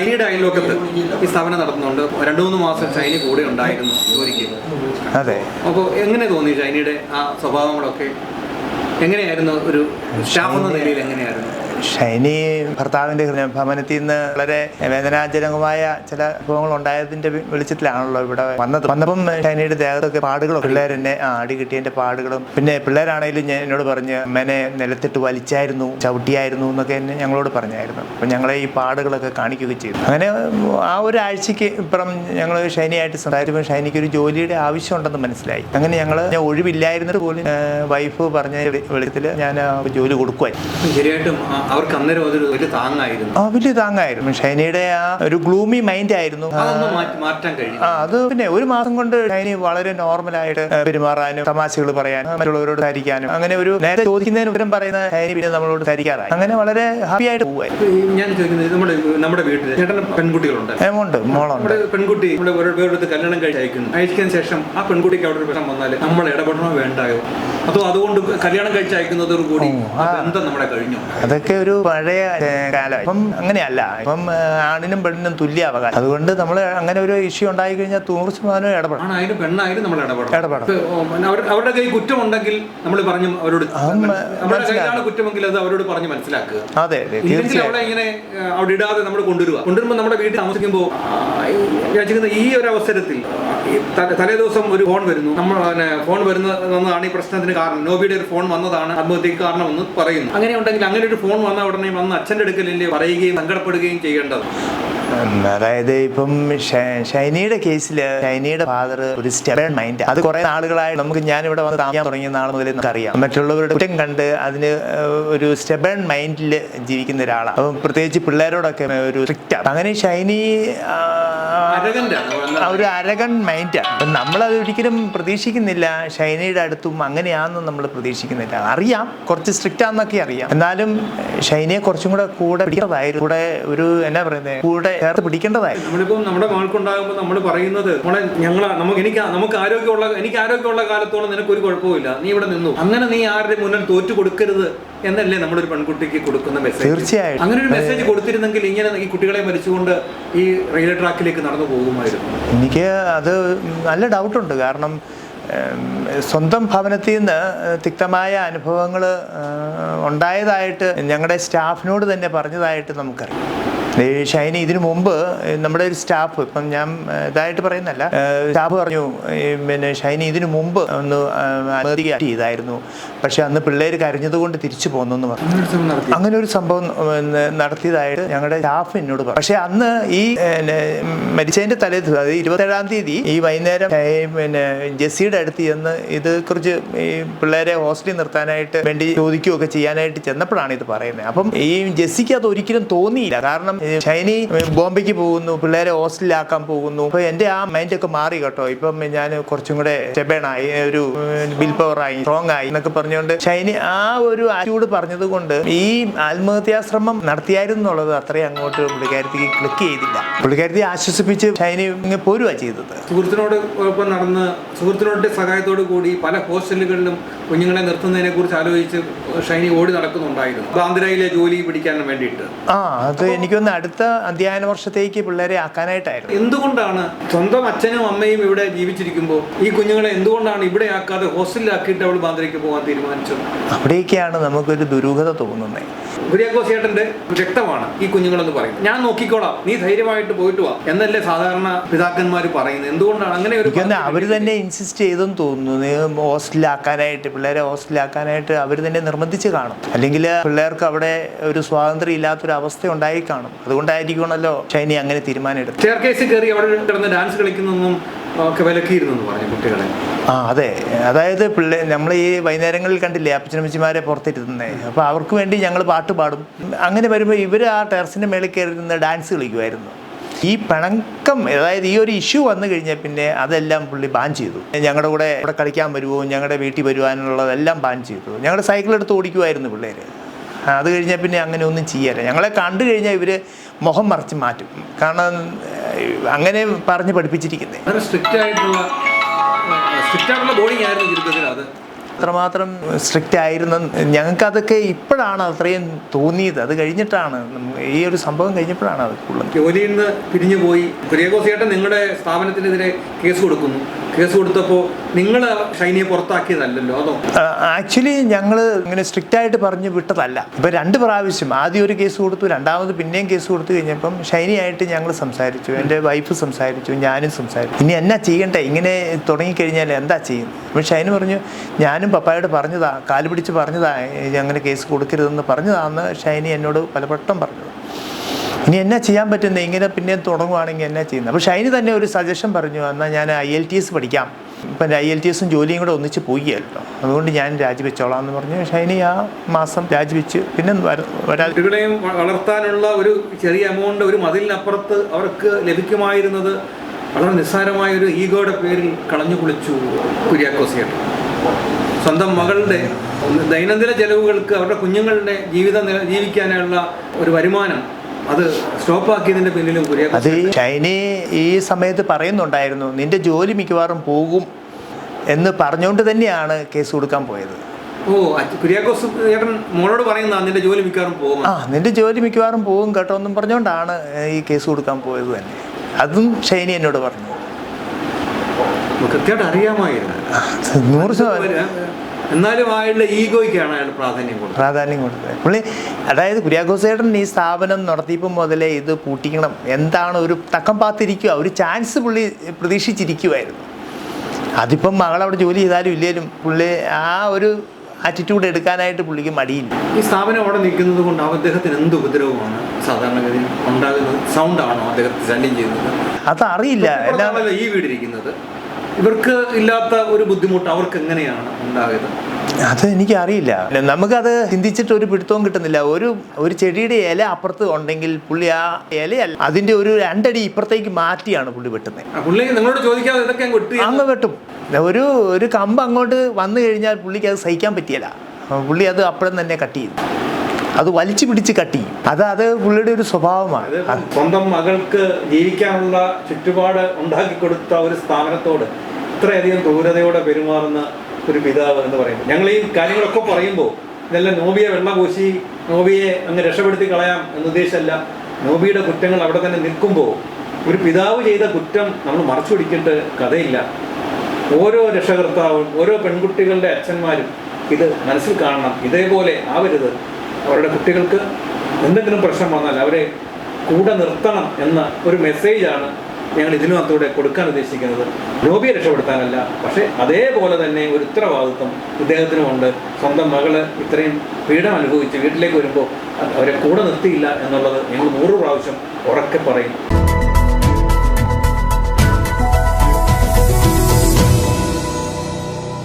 ഷൈനിയുടെ അയൽവക്കത്ത് ഈ സ്ഥാപനം നടത്തുന്നുണ്ട്. രണ്ടു മൂന്ന് മാസം ചൈന കൂടെ ഉണ്ടായിരുന്നു ജോലിക്ക്. അതെ. അപ്പോൾ എങ്ങനെ തോന്നി ചൈനയുടെ ആ സ്വഭാവങ്ങളൊക്കെ? എങ്ങനെയായിരുന്നു ഒരു സ്റ്റാഫ് എന്ന നിലയിൽ എങ്ങനെയായിരുന്നു? ഷൈനി ഭർത്താവിന്റെ ഭവനത്തിൽ നിന്ന് വളരെ വേദനാജനകമായ ചില അനുഭവങ്ങൾ ഉണ്ടായതിന്റെ വെളിച്ചത്തിലാണല്ലോ ഇവിടെ വന്നത്. വന്നപ്പം ഷൈനിയുടെ ദേഹത്തൊക്കെ പാടുകളും പിള്ളേർ എന്നെ ആ അടി കിട്ടിയതിന്റെ പാടുകളും. പിന്നെ പിള്ളേരാണെങ്കിലും ഞാൻ എന്നോട് പറഞ്ഞ് അമ്മേനെ നിലത്തിട്ട് വലിച്ചായിരുന്നു ചവിട്ടിയായിരുന്നു എന്നൊക്കെ എന്നെ ഞങ്ങളോട് പറഞ്ഞായിരുന്നു. അപ്പം ഞങ്ങളെ ഈ പാടുകളൊക്കെ കാണിക്കുകയും ചെയ്തു. അങ്ങനെ ആ ഒരു ആഴ്ചയ്ക്ക് ഇപ്പുറം ഞങ്ങൾ ഷൈനിയായിട്ട് സംസാരിച്ചപ്പോൾ ഷൈനിക്ക് ഒരു ജോലിയുടെ ആവശ്യമുണ്ടെന്ന് മനസ്സിലായി. അങ്ങനെ ഞങ്ങൾ ഞാൻ ഒഴിവില്ലായിരുന്നിട്ട് പോലും വൈഫ് പറഞ്ഞ വെളിച്ചത്തിൽ ഞാൻ ജോലി കൊടുക്കുമായിരുന്നു ശരിയായിട്ടും അവർക്ക് അന്നേരം അതൊരു വലിയ താങ്ങായിരുന്നു. ആ വലിയ താങ്ങായിരുന്നു. ഷൈനിയുടെ ആ ഒരു ഗ്ലൂമി മൈൻഡ് ആയിരുന്നു. അതൊന്നും മാറ്റാൻ കഴിയും ആ അത് പിന്നെ ഒരു മാസം കൊണ്ട് ഷൈനി വളരെ നോർമലായിട്ട് പെരുമാറാനും തമാശകൾ പറയാനും മറ്റുള്ളവരോട് ധരിക്കാനും അങ്ങനെ ഒരു നേരത്തെ ചോദിക്കുന്നതിന് ഉത്തരം പറയുന്ന ഷൈനി പിന്നെ നമ്മളോട് ധരിക്കാറായി അങ്ങനെ വളരെ ഹാപ്പി ആയിട്ട് പോവാൻ ഞാൻ ചോദിക്കുന്നത് നമ്മുടെ നമ്മുടെ വീട്ടിൽ ചേട്ടൻ പെൺകുട്ടികളുണ്ട്. ഏമുണ്ട് മോളുണ്ട്. പെൺകുട്ടി നമ്മുടെ ഓരോരുത്തർ കല്യാണം കഴിച്ച് അയക്കുന്നു. അയച്ചതിന് ശേഷം ആ പെൺകുട്ടിക്ക് അവിടെ ഒരു പ്രശ്നം വന്നാൽ നമ്മൾ ഇടപെടണോ വേണ്ടായോ? അതോ അതുകൊണ്ട് കല്യാണം കഴിച്ച് അയക്കുന്നതോടു കൂടി ബന്ധം നമ്മുടെ കഴിഞ്ഞു? അതൊക്കെ ഒരു പഴയ കാലം ഇപ്പം അങ്ങനെയല്ല. ഇപ്പം ആണിനും പെണ്ണിനും തുല്യ അവകാശം. അതുകൊണ്ട് നമ്മൾ അങ്ങനെ ഒരു ഇഷ്യൂ ഉണ്ടായി കഴിഞ്ഞാൽ നൂറ് ശതമാനം ഇടപെടണം. ആണായാലും പെണ്ണായാലും നമ്മൾ ഇടപെടണം. ഇടപെടണം. അവർ- അവരുടെ കയ്യിൽ കുറ്റമുണ്ടെങ്കിൽ നമ്മൾ പറഞ്ഞു അവരോട് അത് മ- കയ്യിലാണ് കുറ്റമെങ്കിൽ അത് അവരോട് പറഞ്ഞ് മനസ്സിലാക്കുക. അതെ അതെ ഇല്ലെങ്കിൽ തീർച്ചയായും. ഇങ്ങനെ ആ, അവിടെ ഇടാതെ നമ്മൾ കൊണ്ടുവരിക കൊണ്ടുവരുമ്പോൾ നമ്മുടെ വീട്ടിൽ താമസിക്കുമ്പോൾ ചെയ്യുന്ന ഈ ഒരു അവസരത്തിൽ തലേ ദിവസം ഒരു ഫോൺ വരുന്നു. നമ്മൾ ഫോൺ വരുന്നതാണ് ഈ പ്രശ്നത്തിന് കാരണം. നോബിയുടെ ഒരു ഫോൺ വന്നതാണ് ആത്മഹത്യക്ക് കാരണമെന്ന് പറയുന്നു. അങ്ങനെ ഉണ്ടെങ്കിൽ അങ്ങനെ ഒരു ഫോൺ വന്ന ഉടനെ വന്ന് അച്ഛന്റെ അടുക്കലില്ലേ പറയുകയും സങ്കടപ്പെടുകയും ചെയ്യേണ്ടത്? അതായത് ഇപ്പം ഷൈനയുടെ കേസിൽ ഷൈനിയുടെ ഫാദർ ഒരു സ്റ്റെബേൺ മൈൻഡ് അത് കുറെ നാളുകളായി നമുക്ക് ഞാൻ ഇവിടെ വന്ന് താമസം തുടങ്ങിയ നാൾ മുതൽ നമുക്ക് അറിയാം മറ്റുള്ളവരുടെ കുറ്റം കണ്ട് അതിന് ഒരു സ്റ്റെബേൺ മൈൻഡിൽ ജീവിക്കുന്ന ഒരാളാണ്. അപ്പം പ്രത്യേകിച്ച് പിള്ളേരോടൊക്കെ ഒരു സ്ട്രിക്റ്റ് അങ്ങനെ ഷൈനി ഒരു അരകൺ മൈൻഡാണ് അപ്പം നമ്മളത് ഒരിക്കലും പ്രതീക്ഷിക്കുന്നില്ല. ഷൈനയുടെ അടുത്തും അങ്ങനെയാണെന്നും നമ്മൾ പ്രതീക്ഷിക്കുന്നില്ല. അറിയാം. കുറച്ച് സ്ട്രിക്റ്റ് ആണെന്നൊക്കെ അറിയാം. എന്നാലും ഷൈനയെ കുറച്ചും കൂടെ കൂടെ പിടിക്കേണ്ടതായിരുന്നു. കൂടെ ഒരു എന്നാ പറയുന്നത് കൂടെ ചേർത്ത് പിടിക്കേണ്ടതായിരുന്നു. നമ്മളിപ്പം നമ്മുടെ മകൾക്കുണ്ടാകുമ്പോൾ നമ്മൾ പറയുന്നത് നമ്മളെ ഞങ്ങൾ നമുക്ക് എനിക്ക് നമുക്ക് ആരോഗ്യമുള്ള എനിക്ക് ആരോഗ്യമുള്ള കാലത്തോളം നിനക്ക് ഒരു കുഴപ്പമില്ല നീ ഇവിടെ നിന്നു. അങ്ങനെ നീ ആരുടെ മുന്നിൽ തോറ്റു കൊടുക്കരുത്. എന്നല്ലേ നമ്മളൊരു പെൺകുട്ടിക്ക് കൊടുക്കുന്ന മെസ്സേജ് തീർച്ചയായും. അങ്ങനെ ഒരു മെസ്സേജ് കൊടുത്തിരുന്നെങ്കിൽ ഇങ്ങനെ ഈ കുട്ടികളെ മരിച്ചുകൊണ്ട് ഈ റെയിൽവേ ട്രാക്കിലേക്ക് നടന്നു പോകുമായിരുന്നു. എനിക്ക് അത് നല്ല ഡൗട്ടുണ്ട് കാരണം സ്വന്തം ഭവനത്തിൽ നിന്ന് തിക്തമായ അനുഭവങ്ങൾ ഉണ്ടായതായിട്ട് ഞങ്ങളുടെ സ്റ്റാഫിനോട് തന്നെ പറഞ്ഞതായിട്ട് നമുക്കറിയാം. ഷൈനി ഇതിനു മുമ്പ് നമ്മുടെ ഒരു സ്റ്റാഫ് ഇപ്പം ഞാൻ ഇതായിട്ട് പറയുന്നല്ല സ്റ്റാഫ് പറഞ്ഞു പിന്നെ ഷൈനി ഇതിനു മുമ്പ് ഒന്ന് ആത്മഹത്യ ചെയ്തായിരുന്നു. പക്ഷെ അന്ന് പിള്ളേർ കരഞ്ഞതുകൊണ്ട് തിരിച്ചു പോന്നു എന്ന് പറഞ്ഞു. അങ്ങനെ ഒരു സംഭവം നടത്തിയതായിട്ട് ഞങ്ങളുടെ സ്റ്റാഫ് എന്നോട് പറഞ്ഞു. പക്ഷെ അന്ന് ഈ മരിച്ചതിന്റെ തലേ അതായത് ഇരുപത്തേഴാം തീയതി ഈ വൈകുന്നേരം പിന്നെ ജെസ്സിയുടെ അടുത്ത് ചെന്ന് ഇത് കുറിച്ച് ഈ പിള്ളേരെ ഹോസ്റ്റലിൽ നിർത്താനായിട്ട് വേണ്ടി ചോദിക്കുകയൊക്കെ ചെയ്യാനായിട്ട് ചെന്നപ്പോഴാണ് ഇത് പറയുന്നത്. അപ്പം ഈ ജെസ്സിക്ക് അത് ഒരിക്കലും തോന്നിയില്ല. കാരണം ഷൈനി ബോംബെക്ക് പോകുന്നു പിള്ളേരെ ഹോസ്റ്റലിലാക്കാൻ പോകുന്നു. അപ്പൊ എന്റെ ആ മൈൻഡ് ഒക്കെ മാറി കേട്ടോ. ഇപ്പം ഞാൻ കുറച്ചും കൂടെ ചെബേണായി ഒരു ബിൽ പവറായി സ്ട്രോങ് ആയി എന്നൊക്കെ പറഞ്ഞുകൊണ്ട് ഷൈനി ആ ഒരു ആറ്റിറ്റ്യൂഡ് പറഞ്ഞത് കൊണ്ട് ഈ ആത്മഹത്യാശ്രമം നടത്തിയായിരുന്നു എന്നുള്ളത് അത്രയും അങ്ങോട്ട് പുള്ളിക്കാരത്തിക്ക് ക്ലിക്ക് ചെയ്തില്ല. പുള്ളിക്കാരത്തി ആശ്വസിപ്പിച്ച് ഷൈനി ഇങ്ങനെ പോരുവാ ചെയ്തത്. സുഹൃത്തിനോട് ഒപ്പം നടന്ന് സുഹൃത്തിനോട് സഹായത്തോടു കൂടി പല ഹോസ്റ്റലുകളിലും കുഞ്ഞുങ്ങളെ നിർത്തുന്നതിനെ കുറിച്ച് ആലോചിച്ച് ഷൈനി ഓടി നടക്കുന്നുണ്ടായിരുന്നു. ആന്ധ്രയിലെ ജോലി പിടിക്കാൻ വേണ്ടിയിട്ട്. ആ അത് എനിക്കൊന്ന് അടുത്ത അധ്യയന വർഷത്തേക്ക് പിള്ളേരെ ആക്കാനായിട്ടായിരുന്നു. എന്തുകൊണ്ടാണ് സ്വന്തം അച്ഛനും അമ്മയും ഇവിടെ ജീവിച്ചിരിക്കുമ്പോൾ ഈ കുഞ്ഞുങ്ങളെ എന്തുകൊണ്ടാണ് ഇവിടെ ആക്കാതെ ഹോസ്റ്റലിലാക്കിയിട്ട് അവൾ ബാന്ദ്രയ്ക്ക് പോകാൻ തീരുമാനിച്ചത്? അവിടേക്കാണ് നമുക്കൊരു ദുരൂഹത തോന്നുന്നത്. കുര്യാക്കോസ് ചേട്ടന്റെ വ്യക്തമാണ് ഈ കുഞ്ഞുങ്ങളെന്ന് പറയുന്നത്. ഞാൻ നോക്കിക്കോളാം. നീ ധൈര്യമായിട്ട് പോയിട്ട് വാ. എന്നല്ലേ സാധാരണ പിതാക്കന്മാർ പറയുന്നത്? എന്തുകൊണ്ടാണ് അങ്ങനെ ഒരു അവർ അവർ തന്നെ ഇൻസിസ്റ്റ് ചെയ്തെന്ന് തോന്നുന്നു. ഹോസ്റ്റലാക്കാനായിട്ട് ഹോസ്റ്റലിലാക്കാനായിട്ട് പിള്ളേരെ ഹോസ്റ്റലിലാക്കാനായിട്ട് അവർ തന്നെ നിർബന്ധിച്ച് കാണും. അല്ലെങ്കിൽ പിള്ളേർക്ക് അവിടെ ഒരു സ്വാതന്ത്ര്യം ഇല്ലാത്തൊരു അവസ്ഥ ഉണ്ടായി കാണും. അതുകൊണ്ടായിരിക്കണമല്ലോ ഷൈനി അങ്ങനെ തീരുമാനം എടുത്തു കേസിൽ കയറി അവിടെ കിടന്ന് ഡാൻസ് കളിക്കുന്നൊന്നും കുട്ടികളെ. ആ അതെ. അതായത് പിള്ളേ നമ്മൾ ഈ വൈകുന്നേരങ്ങളിൽ കണ്ടില്ലേ അപ്പച്ചനമ്മച്ചിമാരെ പുറത്തിരുത്തുന്നേ. അപ്പോൾ അവർക്ക് വേണ്ടി ഞങ്ങൾ പാട്ട് പാടും. അങ്ങനെ വരുമ്പോൾ ഇവർ ആ ടെറസിന്റെ മേളിൽ കയറിയിരുന്ന് ഡാൻസ് കളിക്കുമായിരുന്നു ഈ പിണക്കം അതായത് ഈ ഒരു ഇഷ്യൂ വന്നു കഴിഞ്ഞാൽ പിന്നെ അതെല്ലാം പുള്ളി ബാൻ ചെയ്തു. ഞങ്ങളുടെ കൂടെ ഇവിടെ കളിക്കാൻ വരുമോ ഞങ്ങളുടെ വീട്ടിൽ വരുവാനുള്ളതെല്ലാം ബാൻ ചെയ്തു. ഞങ്ങളുടെ സൈക്കിൾ എടുത്ത് ഓടിക്കുമായിരുന്നു പിള്ളേർ അത് കഴിഞ്ഞാൽ പിന്നെ അങ്ങനെ ഒന്നും ചെയ്യാറില്ല. ഞങ്ങളെ കണ്ടു കഴിഞ്ഞാൽ ഇവർ മുഖം മറച്ച് മാറ്റും. കാരണം അങ്ങനെ പറഞ്ഞ് പഠിപ്പിച്ചിരിക്കുന്നത് ആയിട്ടുള്ള ആയിരുന്നു ജീവിതത്തിൽ അത്. അത്രമാത്രം സ്ട്രിക്റ്റ് ആയിരുന്നു. ഞങ്ങൾക്കതൊക്കെ ഇപ്പോഴാണ് അത്രയും തോന്നിയത്. അത് കഴിഞ്ഞിട്ടാണ്. ഈ ഒരു സംഭവം കഴിഞ്ഞപ്പോഴാണ് അത് കൂടുതൽ. ജോലിയിൽ നിന്ന് പിരിഞ്ഞു പോയി. കുര്യാക്കോസ് നിങ്ങളുടെ സ്ഥാപനത്തിനെതിരെ കേസ് കൊടുക്കുന്നു. കേസ് കൊടുത്തപ്പോൾ നിങ്ങൾ ഷൈനിയെ പുറത്താക്കിയതല്ലല്ലോ അതോ? ആക്ച്വലി ഞങ്ങൾ ഇങ്ങനെ സ്ട്രിക്റ്റ് ആയിട്ട് പറഞ്ഞ് വിട്ടതല്ല. ഇപ്പം രണ്ട് പ്രാവശ്യം ആദ്യം ഒരു കേസ് കൊടുത്തു രണ്ടാമത് പിന്നെയും കേസ് കൊടുത്തു കഴിഞ്ഞപ്പം ഷൈനിയായിട്ട് ഞങ്ങൾ സംസാരിച്ചു. എന്റെ വൈഫ് സംസാരിച്ചു ഞാനും സംസാരിച്ചു. ഇനി എന്നാ ചെയ്യണ്ടേ? ഇങ്ങനെ തുടങ്ങിക്കഴിഞ്ഞാൽ എന്താ ചെയ്യുന്നത്? അപ്പം ഷൈന് പറഞ്ഞു ഞാനും പപ്പായോട് പറഞ്ഞതാ കാൽ പിടിച്ച് പറഞ്ഞതാ അങ്ങനെ കേസ് കൊടുക്കരുതെന്ന് പറഞ്ഞതാന്ന് ഷൈനി എന്നോട് പലവട്ടം പറഞ്ഞത് ഇനി എന്നാ ചെയ്യാൻ പറ്റുന്നത് ഇങ്ങനെ പിന്നെ തുടങ്ങുവാണെങ്കിൽ എന്നാ ചെയ്യുന്നത് അപ്പോൾ ഷൈനി തന്നെ ഒരു സജഷൻ പറഞ്ഞു എന്നാൽ ഞാൻ ഐ എൽ ടി എസ് പഠിക്കാം. ഇപ്പം ഐ എൽ ടി എസും ജോലിയും കൂടെ ഒന്നിച്ച് പോയിയല്ലോ അതുകൊണ്ട് ഞാൻ രാജിവെച്ചോളാം എന്ന് പറഞ്ഞു. ഷൈനി ആ മാസം രാജിവെച്ച് പിന്നെ വരാളെയും വളർത്താനുള്ള ഒരു ചെറിയ എമൗണ്ട് ഒരു മതിലിനപ്പുറത്ത് അവർക്ക് ലഭിക്കുമായിരുന്നത് വളരെ നിസ്സാരമായ ഒരു ഈഗോയുടെ പേരിൽ കളഞ്ഞു കുളിച്ചു കുര്യാക്കോസ് ചേട്ടൻ. സ്വന്തം മകളുടെ ദൈനംദിന ചെലവുകൾക്ക് അവരുടെ കുഞ്ഞുങ്ങളുടെ ജീവിതം ജീവിക്കാനുള്ള ഒരു വരുമാനം അത് സ്റ്റോപ്പാക്കിയതിന്റെ പിന്നിലും അത് ഷൈനി ഈ സമയത്ത് പറയുന്നുണ്ടായിരുന്നു നിന്റെ ജോലി മിക്കവാറും പോകും എന്ന് പറഞ്ഞുകൊണ്ട് തന്നെയാണ് കേസ് കൊടുക്കാൻ പോയത്. ഓ കുര്യാക്കോസ് ചേട്ടൻ മോളോട് പറയുന്ന നിന്റെ ജോലി മിക്കവാറും പോകും ആ നിന്റെ ജോലി മിക്കവാറും പോകും കേട്ടോ എന്നും പറഞ്ഞുകൊണ്ടാണ് ഈ കേസ് കൊടുക്കാൻ പോയത് തന്നെ. അതും ഷൈനി എന്നോട് പറഞ്ഞു. കൃത്യമായിട്ട് അറിയാമായിരുന്നു. നൂറ് ശതമാനം. എന്നാലും അയാളുടെ ഈഗോയ്ക്കാണ് അയാൾ പ്രാധാന്യം കൊടുത്തത്. പ്രാധാന്യം കൊടുത്തത്. പുള്ളി അതായത് കുര്യാഘോസേട്ടൻ ഈ സ്ഥാപനം നടത്തിയപ്പോൾ മുതലേ ഇത് പൂട്ടിക്കണം എന്താണ് ഒരു തക്കം പാത്തിരിക്കുക ഒരു ചാൻസ് പുള്ളി പ്രതീക്ഷിച്ചിരിക്കുമായിരുന്നു അതിപ്പം മകളവിടെ ജോലി ചെയ്താലും ഇല്ലേലും പുള്ളി ആ ഒരു ആറ്റിറ്റ്യൂഡ് എടുക്കാനായിട്ട് പുള്ളിക്ക് മടിയില്ല. ഈ സ്ഥാപനം അവിടെ നിൽക്കുന്നത് കൊണ്ട് അദ്ദേഹത്തിന് എന്ത് ഉപദ്രവമാണ് സാധാരണഗതിയിൽ ഉണ്ടാകുന്നത്? സൗണ്ടാണോ അദ്ദേഹത്തെ ശല്യം ചെയ്യുന്നത്? അതറിയില്ല. ഈ വീടിരിക്കുന്നത് ഇവർക്ക് ഇല്ലാത്ത ഒരു ബുദ്ധിമുട്ട് അവർക്ക് എങ്ങനെയാണ് ഉണ്ടായത്? അത് എനിക്കറിയില്ല. നമുക്കത് ചിന്തിച്ചിട്ട് ഒരു പിടുത്തവും കിട്ടുന്നില്ല. ഒരു ഒരു ചെടിയുടെ ഇല അപ്പുറത്ത് ഉണ്ടെങ്കിൽ പുള്ളി ആ ഇലയല്ല അതിന്റെ ഒരു രണ്ടടി ഇപ്പുറത്തേക്ക് മാറ്റിയാണ് പുള്ളി വെട്ടുന്നത്. പുള്ളി നിങ്ങളോട് ചോദിക്കാതെ ഇതൊക്കെ അങ്ങ് വെട്ടും. ഒരു ഒരു കമ്പ് അങ്ങോട്ട് വന്നു കഴിഞ്ഞാൽ പുള്ളിക്ക് അത് സഹിക്കാൻ പറ്റിയല്ല. പുള്ളി അത് അപ്പോഴും തന്നെ കട്ട് ചെയ്തു. അത് വലിച്ചു പിടിച്ച് കട്ടി അത് അത് പുള്ളിയുടെ ഒരു സ്വഭാവമാണ്. സ്വന്തം മകൾക്ക് ജീവിക്കാനുള്ള ചുറ്റുപാട് ഉണ്ടാക്കി കൊടുത്ത ഒരു സ്ഥാപനത്തോട് ഇത്രയധികം ക്രൂരതയോടെ പെരുമാറുന്ന ഒരു പിതാവ് എന്ന് പറയുന്നത്. ഞങ്ങൾ ഈ കാര്യങ്ങളൊക്കെ പറയുമ്പോൾ ഇതെല്ലാം നോബിയെ വെള്ളം പൂശി നോബിയെ അങ്ങ് രക്ഷപ്പെടുത്തി കളയാം എന്നുദ്ദേശമല്ല നോബിയുടെ കുറ്റങ്ങൾ അവിടെ തന്നെ നിൽക്കുമ്പോൾ ഒരു പിതാവ് ചെയ്ത കുറ്റം നമ്മൾ മറച്ചു പിടിക്കേണ്ട കഥയില്ല. ഓരോ രക്ഷകർത്താവും ഓരോ പെൺകുട്ടികളുടെ അച്ഛന്മാരും ഇത് മനസ്സിൽ കാണണം. ഇതേപോലെ ആവരുത്. അവരുടെ കുട്ടികൾക്ക് എന്തെങ്കിലും പ്രശ്നം വന്നാൽ അവരെ കൂടെ നിർത്തണം എന്ന ഒരു മെസ്സേജാണ് ഞങ്ങൾ ഇതിനകത്തൂടെ കൊടുക്കാൻ ഉദ്ദേശിക്കുന്നത്. രോഗിയെ രക്ഷപ്പെടുത്താനല്ല പക്ഷേ അതേപോലെ തന്നെ ഒരു ഉത്തരവാദിത്വം ഇദ്ദേഹത്തിനുമുണ്ട്. സ്വന്തം മകൾ ഇത്രയും പീഡനം അനുഭവിച്ച് വീട്ടിലേക്ക് വരുമ്പോൾ അവരെ കൂടെ നിർത്തിയില്ല എന്നുള്ളത് ഞങ്ങൾ നൂറ് പ്രാവശ്യം ഉറക്കെ പറയും.